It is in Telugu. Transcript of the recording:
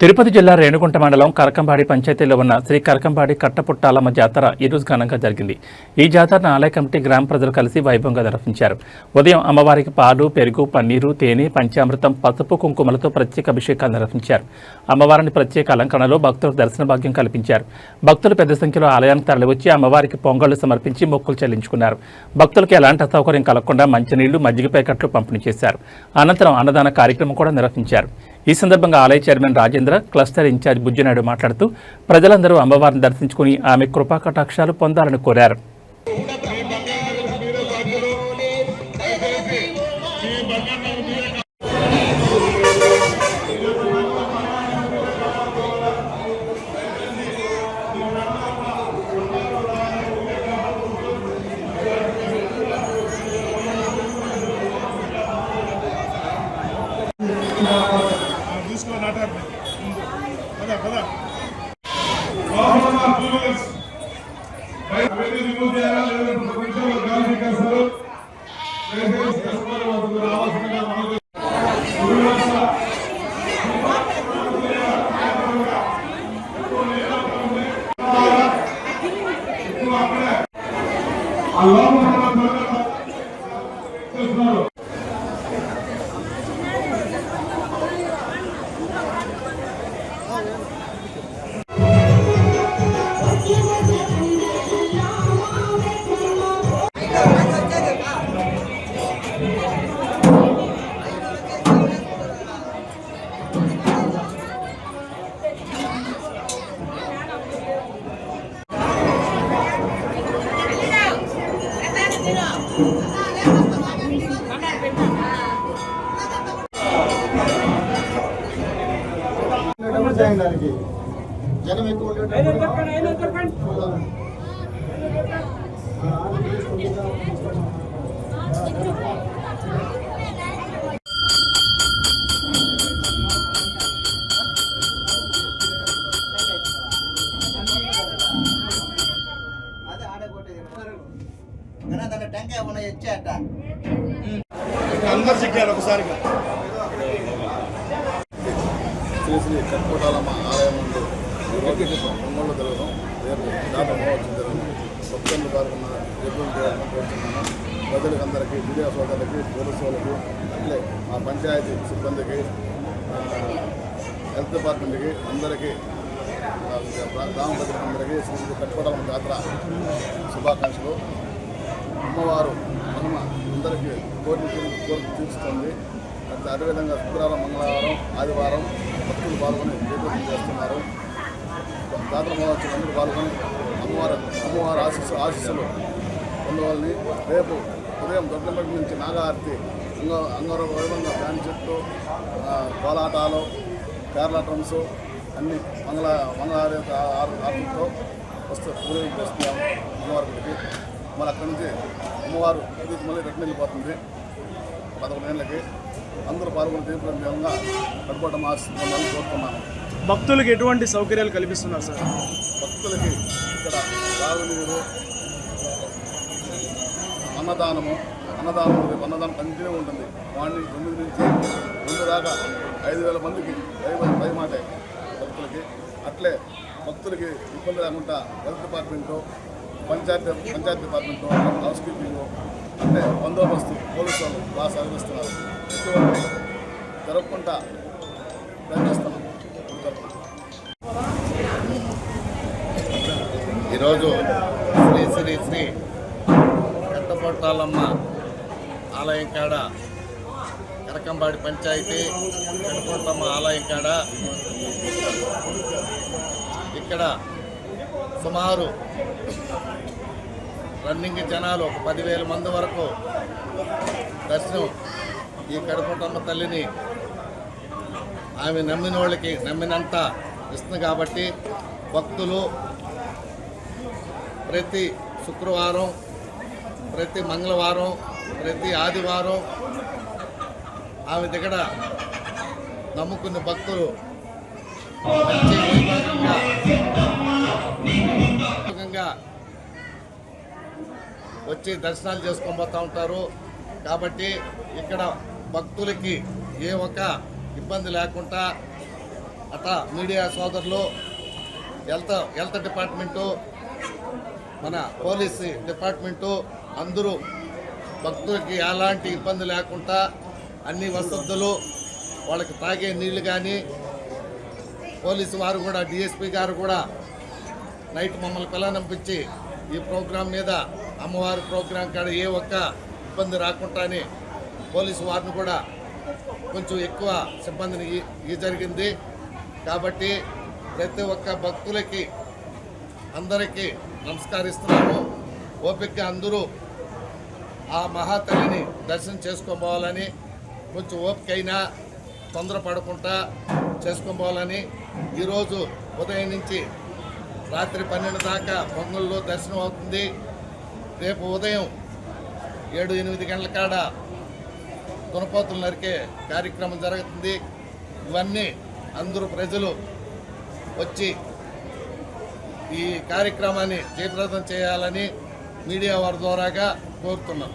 తిరుపతి జిల్లా రేణుగుంట మండలం కరకంబాడి పంచాయతీలో ఉన్న శ్రీ కరకంబాడి కట్టపుట్టాలమ్మ జాతర ఈరోజు ఘనంగా జరిగింది. ఈ జాతరను ఆలయ కమిటీ గ్రామ ప్రజలు కలిసి వైభవంగా నిర్వహించారు ఉదయం అమ్మవారికి పాలు పెరుగు పన్నీరు తేనె పంచామృతం పసుపు కుంకుమలతో ప్రత్యేక అభిషేకాలు నిర్వహించారు. అమ్మవారిని ప్రత్యేక అలంకరణలో భక్తులకు దర్శన భాగ్యం కల్పించారు. భక్తులు పెద్ద సంఖ్యలో ఆలయానికి తరలివచ్చి అమ్మవారికి పొంగళ్ళు సమర్పించి మొక్కులు చెల్లించుకున్నారు. భక్తులకు ఎలాంటి అసౌకర్యం కలగకుండా మంచినీళ్ళు మజ్జిగ ప్యాకెట్లు పంపిణీ చేశారు. అనంతరం అన్నదాన కార్యక్రమం కూడా నిర్వహించారు. ఈ సందర్భంగా ఆలయ chairman Rajendra cluster incharge Bujjinaidu మాట్లాడుతూ ప్రజలందరూ అమ్మవారిని దర్శించుకుని ఆమె కృపాకటాక్షాలు పొందాలని కోరారు. తీసుకో నాటాడు పద పద చేస్తున్నారు దానికి జనం ఎక్కువ టెంకాయ ఉన్న ఇచ్చేట అందరు చెక్కారు ఒకసారిగా. శ్రీ శ్రీ కట్టుకోటాలమ్మ ఆలయం ముందు ఈరోజు ఒంగోలు జరగడం రేపు దాట మహోత్సవం జరగడం భక్తులు పాల్గొన్న ఎటువంటి చేయాలని కోరుతున్నాను ప్రజలకు అందరికీ మీడియా సోదరులకి పోలీసు వాళ్ళకి అట్లే మా పంచాయతీ సిబ్బందికి హెల్త్ డిపార్ట్మెంట్కి అందరికీ గ్రామ ప్రజలందరికీ శ్రీ శ్రీ కట్టుకోటాలమ్మ జాతర శుభాకాంక్షలు. అమ్మవారు కోరిక కోరిక తీరుస్తుంది అదేవిధంగా శుక్రవారం మంగళవారం ఆదివారం భక్తులు పాల్గొని దీపం చేస్తున్నారు. జాతర మహోత్సవం అందరూ పాల్గొని అమ్మవారు అమ్మవారి ఆశీస్సు ఆశీస్సులు పొందవాలని రేపు ఉదయం దొడ్డపల్లి నుంచి నాగార్తి అంగ అంగర వైభవంగా ఫ్యాన్ చెట్టు కోలాటాలు కేరళ డ్రమ్స్ అన్ని మంగళ మంగళవారి ఆరుతో వస్తూ ఊరేగింపు చేస్తున్నాం అమ్మవారి గుడికి. మళ్ళీ అక్కడి నుంచి అమ్మవారు మళ్ళీ రిటర్న్ వెళ్ళిపోతుంది పదకొండు ఏళ్ళకి అందరూ పాల్గొని తీవ్రంగా కడుకోవడం ఆశిస్తున్నామని కోరుతున్నాను. భక్తులకు ఎటువంటి సౌకర్యాలు కల్పిస్తున్నారు సార్? భక్తులకి ఇక్కడ తాగునీరు అన్నదానము అన్నదానం అన్నదానం కంటిన్యూ ఉంటుంది. మార్నింగ్ తొమ్మిది నుంచి రెండు దాకా ఐదు వేల మందికి పై పై మాటే భక్తులకి. అట్లే భక్తులకి ఇబ్బంది లేకుండా health department panchayati panchayati department housekeeping అంటే బందోబస్తు పోలీసు వాళ్ళు బాగా సహకరిస్తున్నారు ఇటువంటి జరగకుండా ప్రయత్నిస్తున్నాం. ఈరోజు శ్రీ శ్రీ శ్రీ కట్టపొట్టాలమ్మ ఆలయం కాడ కరకంబాడి పంచాయతీ కట్టపొట్టమ్మ ఆలయం కాడ ఇక్కడ సుమారు రన్నింగ్ జనాలు ఒక పదివేల మంది వరకు దర్శనం ఈ కడపటమ్మ తల్లిని ఆమె నమ్మిన వాళ్ళకి నమ్మినంత ఇస్తుంది కాబట్టి భక్తులు ప్రతి శుక్రవారం ప్రతి మంగళవారం ప్రతి ఆదివారం ఆమె దగ్గర నమ్ముకున్న భక్తులు మంచి వైభవంగా వచ్చి దర్శనాలు చేసుకొని పోతూ ఉంటారు. కాబట్టి ఇక్కడ భక్తులకి ఏ ఒక్క ఇబ్బంది లేకుండా అట మీడియా సోదరులు హెల్త్ హెల్త్ డిపార్ట్మెంటు మన పోలీస్ డిపార్ట్మెంటు అందరూ భక్తులకి ఎలాంటి ఇబ్బంది లేకుండా అన్ని వసతులు వాళ్ళకి తాగే నీళ్ళు కానీ పోలీసు వారు కూడా డిఎస్పీ గారు కూడా నైట్ మమ్మల్ని పిల్లనంపించి ఈ ప్రోగ్రాం మీద అమ్మవారి ప్రోగ్రాం కాడ ఏ ఒక్క ఇబ్బంది రాకుండానే పోలీసు వారిని కూడా కొంచెం ఎక్కువ సిబ్బందిని ఈ జరిగింది. కాబట్టి ప్రతి ఒక్క భక్తులకి అందరికీ నమస్కరిస్తున్నాము ఓపిక అందరూ ఆ మహాతల్లిని దర్శనం చేసుకోబోవాలని కొంచెం ఓపిక అయినా తొందరపడకుండా చేసుకోబోవాలని ఈరోజు ఉదయం నుంచి రాత్రి పన్నెండు దాకా పొంగల్లో దర్శనం అవుతుంది. రేపు ఉదయం ఏడు ఎనిమిది గంటల కాడ దునపోతులు నరికే కార్యక్రమం జరుగుతుంది. ఇవన్నీ అందరూ ప్రజలు వచ్చి ఈ కార్యక్రమాన్ని జయప్రదం చేయాలని మీడియా వారి ద్వారాగా కోరుతున్నాం.